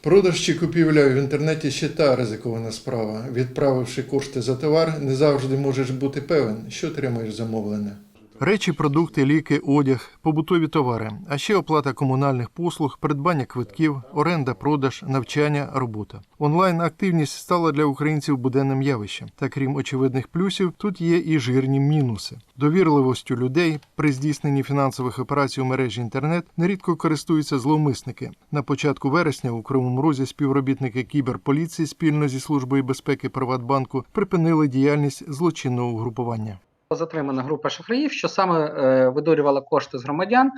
Продаж чи купівля в інтернеті ще та ризикована справа. Відправивши кошти за товар, не завжди можеш бути певен, що отримаєш замовлене. Речі, продукти, ліки, одяг, побутові товари, а ще оплата комунальних послуг, придбання квитків, оренда, продаж, навчання, робота. Онлайн активність стала для українців буденним явищем. Та крім очевидних плюсів, тут є і жирні мінуси. Довірливостю людей при здійсненні фінансових операцій у мережі інтернет нерідко користуються зловмисники. На початку вересня у Кривому Розі співробітники кіберполіції спільно зі службою безпеки Приватбанку припинили діяльність злочинного угрупування. Затримана група шахраїв, що саме е, видурювала кошти з громадян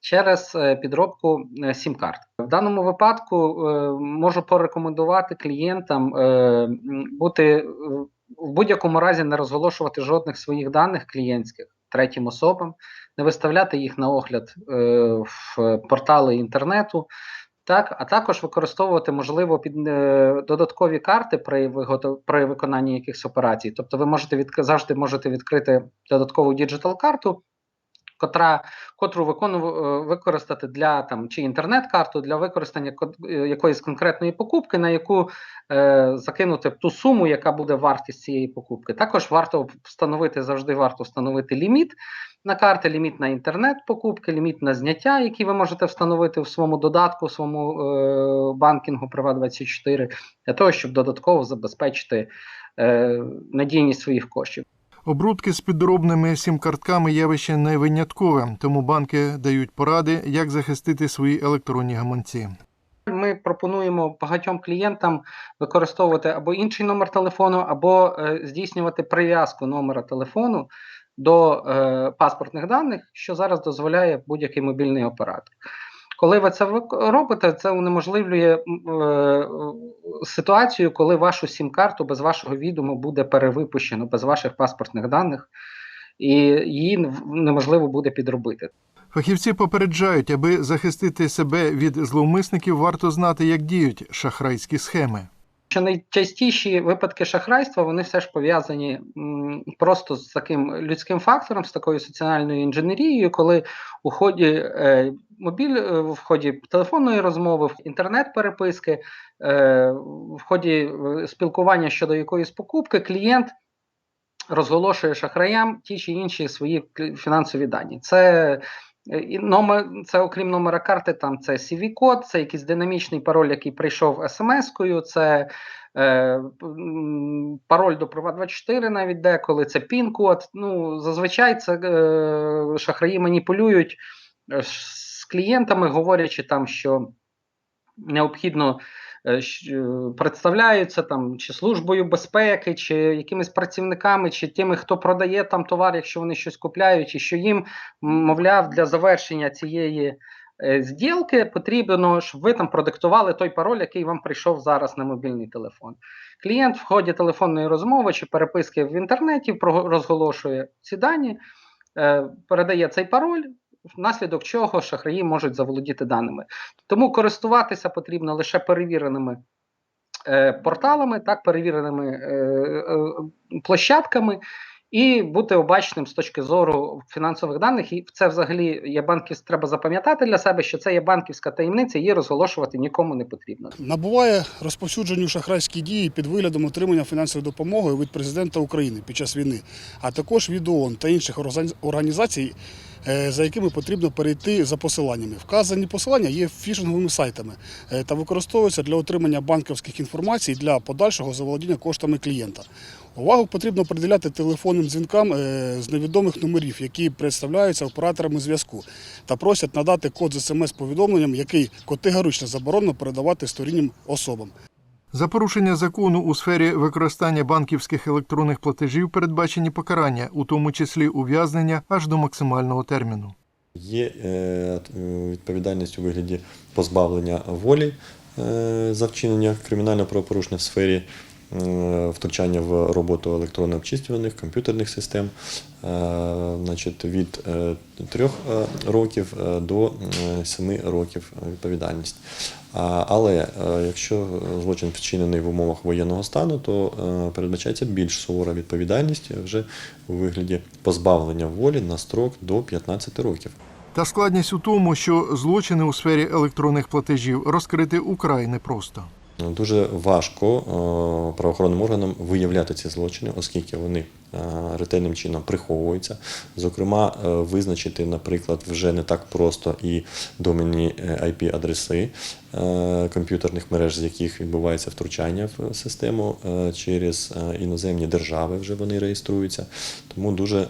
через е, підробку е, сім-карт. В даному випадку можу порекомендувати клієнтам бути в будь-якому разі не розголошувати жодних своїх даних клієнтських третім особам, не виставляти їх на огляд в портали інтернету. Так, а також використовувати можливо під е, додаткові карти при виготов... при виконанні якихось операцій. Тобто, ви можете від... завжди можете відкрити додаткову діджитал карту, котра котру викону... е, використати для там чи інтернет-карту для використання ко- е, якоїсь конкретної покупки, на яку е, закинути ту суму, яка буде вартість цієї покупки. Також варто встановити завжди варто встановити ліміт на карти, ліміт на інтернет-покупки, ліміт на зняття, які ви можете встановити в своєму додатку, в своєму е, банкінгу Privat24, для того, щоб додатково забезпечити е, надійність своїх коштів. Обрудки з підробними сім-картками явище не виняткове, тому банки дають поради, як захистити свої електронні гаманці. Ми пропонуємо багатьом клієнтам використовувати або інший номер телефону, або е, здійснювати прив'язку номера телефону до е, паспортних даних, що зараз дозволяє будь-який мобільний оператор. Коли ви це робите, це унеможливлює е, ситуацію, коли вашу сім-карту без вашого відому буде перевипущено, без ваших паспортних даних, і її неможливо буде підробити. Фахівці попереджають, аби захистити себе від зловмисників, варто знати, як діють шахрайські схеми. Що найчастіші випадки шахрайства вони все ж пов'язані просто з таким людським фактором, з такою соціальною інженерією, коли у ході е, мобіль, е, в ході телефонної розмови, інтернет-переписки, е, в ході е, спілкування щодо якоїсь покупки, клієнт розголошує шахраям ті чи інші свої фінансові дані. Це і номер, це окрім номера карти, там це CV-код, це якийсь динамічний пароль, який прийшов смс-кою, це е, пароль до Privat24 навіть деколи, це пін-код. Ну, зазвичай це е, шахраї маніпулюють е, з клієнтами, говорячи там, що необхідно е, е, представляються там чи службою безпеки, чи якимись працівниками, чи тими, хто продає там товар, якщо вони щось купляють, і що їм, мовляв, для завершення цієї е, зділки потрібно, щоб ви там продиктували той пароль, який вам прийшов зараз на мобільний телефон. Клієнт в ході телефонної розмови чи переписки в інтернеті розголошує ці дані, е, передає цей пароль. Внаслідок чого шахраї можуть заволодіти даними. Тому користуватися потрібно лише перевіреними е, порталами, так, перевіреними е, е, площадками, і бути обачним з точки зору фінансових даних. І це взагалі є банківська, треба запам'ятати для себе, що це є банківська таємниця, її розголошувати нікому не потрібно. Набуває розповсюдженню шахрайські дії під виглядом отримання фінансової допомоги від президента України під час війни, а також від ООН та інших органі- організацій, за якими потрібно перейти за посиланнями. Вказані посилання є фішинговими сайтами е, та використовуються для отримання банківських інформацій для подальшого заволодіння коштами клієнта. Увагу потрібно приділяти телефонним дзвінкам е, з невідомих номерів, які представляються операторами зв'язку, та просять надати код з смс-повідомленням, який категорично заборонено передавати сторіннім особам. За порушення закону у сфері використання банківських електронних платежів передбачені покарання, у тому числі ув'язнення аж до максимального терміну. Є е, відповідальність у вигляді позбавлення волі е, за вчинення кримінального правопорушення в сфері втручання в роботу електронно-обчислюваних комп'ютерних систем е, значить, від 3 років е, до 7 років відповідальність. Але е, якщо злочин вчинений в умовах воєнного стану, то е, передбачається більш сувора відповідальність вже у вигляді позбавлення волі на строк до 15 років. Та складність у тому, що злочини у сфері електронних платежів розкрити украй непросто. Дуже важко е, правоохоронним органам виявляти ці злочини, оскільки вони е, ретельним чином приховуються. Зокрема, е, визначити, наприклад, вже не так просто і доменні IP-адреси е, комп'ютерних мереж, з яких відбувається втручання в систему через іноземні держави, вже вони реєструються. Тому дуже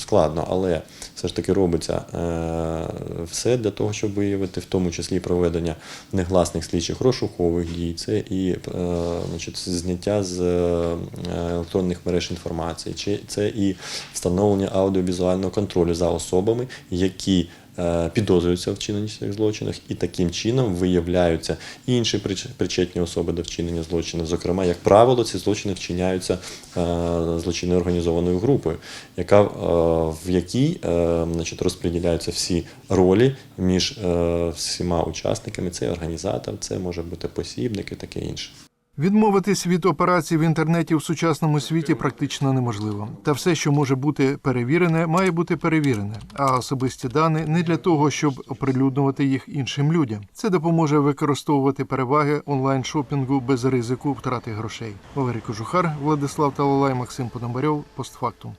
складно, але все ж таки робиться е, все для того, щоб виявити, в тому числі проведення негласних слідчих розшукових дій, це і е, значить, зняття з е, електронних мереж інформації, чи це і встановлення аудіовізуального контролю за особами, які підозрюються в вчиненні цих злочинах, і таким чином виявляються інші причетні особи до вчинення злочинів. Зокрема, як правило, ці злочини вчиняються е, злочинною організованою групою, яка, е, в якій е, значить, розподіляються всі ролі між е, всіма учасниками. Це організатор, це може бути посібник і таке інше. Відмовитись від операцій в інтернеті в сучасному світі практично неможливо. Та все, що може бути перевірене, має бути перевірене. А особисті дані не для того, щоб оприлюднювати їх іншим людям. Це допоможе використовувати переваги онлайн шопінгу без ризику втрати грошей. Валерій Кожухар, Владислав Талалай, Максим Подамбарьов, постфактум.